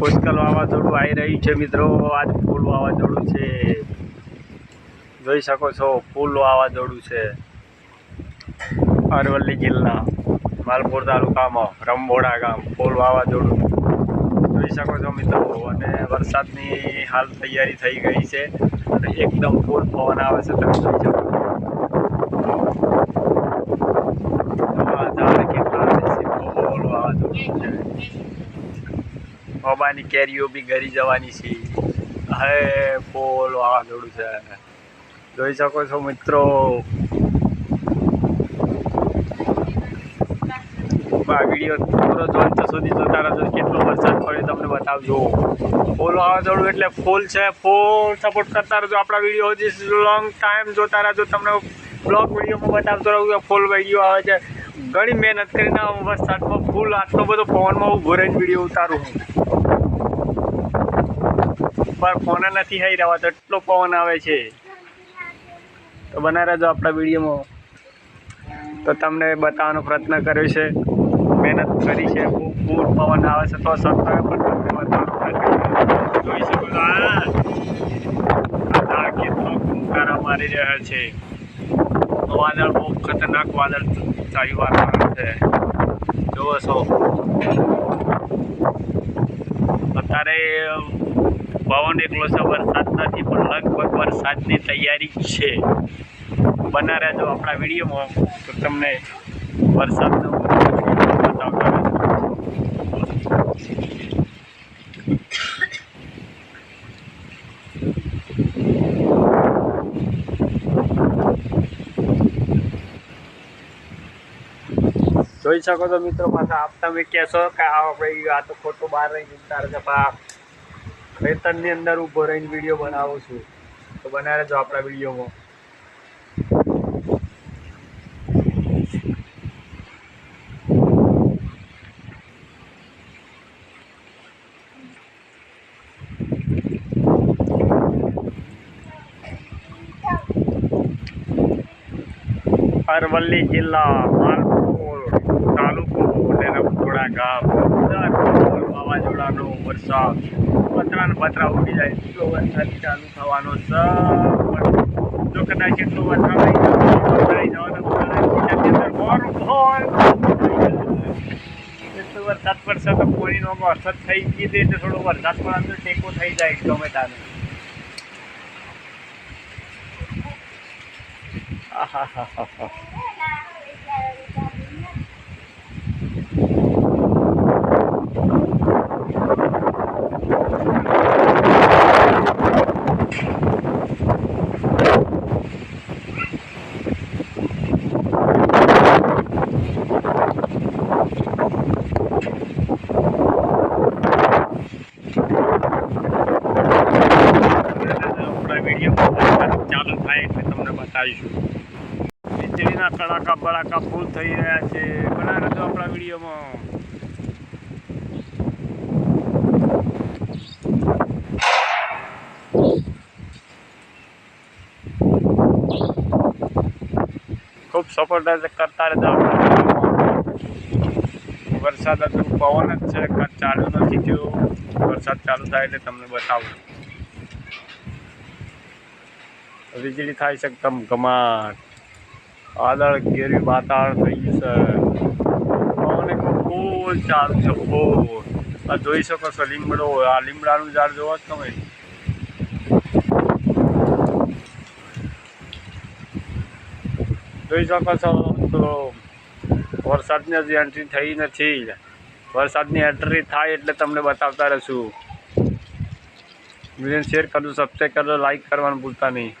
Coastal વાવાઝોડું આવી રહ્યું છે મિત્રો. આજ ફૂલ વાવાઝોડું છે. જોઈ શકો છો ફૂલ વાવાઝોડું છે. અરવલ્લી જિલ્લા, માલપુર તાલુકામાં, રંભોડા ગામ ફૂલ વાવાઝોડું. જોઈ શકો છો મિત્રો, અને વરસાદની હાલ તૈયારી થઈ ગઈ છે. અને એકદમ ફૂલ પવન આવે છે. તમે જોઈ શકો છો. આ ઝાડ કેટલા આવે છે ફૂલ વાવાઝોડું છે બાબાની કેરીઓ બી ઘરી જવાની છે. હે ફૂલ વાવાઝોડું છે. જોઈ શકો છો મિત્રો. વીડિયો પૂરો જો સુધી જોતા રહેજો. કેટલો વરસાદ પડ્યો તમને બતાવજો. ફૂલ વાવાઝોડું એટલે ફૂલ છે. ફૂલ સપોર્ટ કરતા રહેજો આપણા વીડિયો. લોંગ ટાઈમ જોતા રહેજો. તમને વિડીયોમાં બતાવતો રહું કે ફૂલ વીડિયો આવે છે. ઘણી મહેનત કરીને આ વરસાદમાં ફૂલ આટલો બધો પવનમાં હું રહીને વીડિયો ઉતારું હું પર ફોન નથી થઈ રહ્યા તો એટલો પવન આવે છે. તો બના રહેજો આપણા વિડીયોમાં. તો તમને બતાવવાનો પ્રયત્ન કર્યો છે. મહેનત કરી છે. ફૂલ પવન આવે છે. તો સત્તાવે પણ તમને બતાવવાનો જોઈ શકો આ કેટલો ફૂંકારા મારી રહ્યા છે. વાદળ બહુ ખતરનાક વાદળ ચાલ્યું વાતાવરણ છે જુઓ છો. અત્યારે પવન એકલો છે, વરસાદ નથી, પણ લગભગ વરસાદની તૈયારી છે. બના જો આપણા વિડીયોમાં, તો તમને વરસાદનો બતાવતા રહેશું. જોઈ શકો છો મિત્રો, પાછા આપ તમે કહેશો કે આ આ તો ખોટું બહાર રહીને ઉતારે છે ખેતરની અંદર ઊભો રહીને વીડિયો બનાવું છું. તો બનાવે છો આપણા વિડીયોમાં. અરવલ્લી જિલ્લા તાલુકો અને રમપોડા ગામ વાવાઝોડાનો વરસાદ પતરા ને પતરા ઉડી જાય. એટલો વરસાદ ચાલુ થવાનો પણ જો કદાચ એટલો વરસાદ આવી. એટલો વરસાદ પડશે તો પાણીનો વરસાદ થઈ ગઈ એટલે થોડો વરસાદ પણ અંદર ટેકો થઈ જાય ટોમેટાનો આહા હા હા આપણા વીડિયો ચાલુ થાય એટલે બતાવીશું વીજળીના કડાકા બડાકા ફૂલ થઈ રહ્યા છે. બનાવે તો આપણા વિડીયોમાં. ખૂબ સપોર્ટ કરતા રહેતા. વરસાદ હતું પવન જ છે ચાલુ નથી થયો. વરસાદ ચાલુ થાય એટલે તમને બતાવું. વીજળી થાય છે ગમાટ વાદળ ઘેરી વાતાવરણ થઈ ગયું છે. પવન એકદમ ફૂલ ચાલુ છે, ફૂલ. આ જોઈ શકો છો લીમડો, આ લીમડાનું ઝાડ જોવો જ તમે? જોઈ શકો છો તો વરસાદની હજી એન્ટ્રી થઈ નથી. વરસાદની એન્ટ્રી થાય એટલે તમને બતાવતા રહીશું. વીડિયો શેર કરજો સબસ્ક્રાઈબ કરજો લાઈક કરવાનું ભૂલતા નહીં.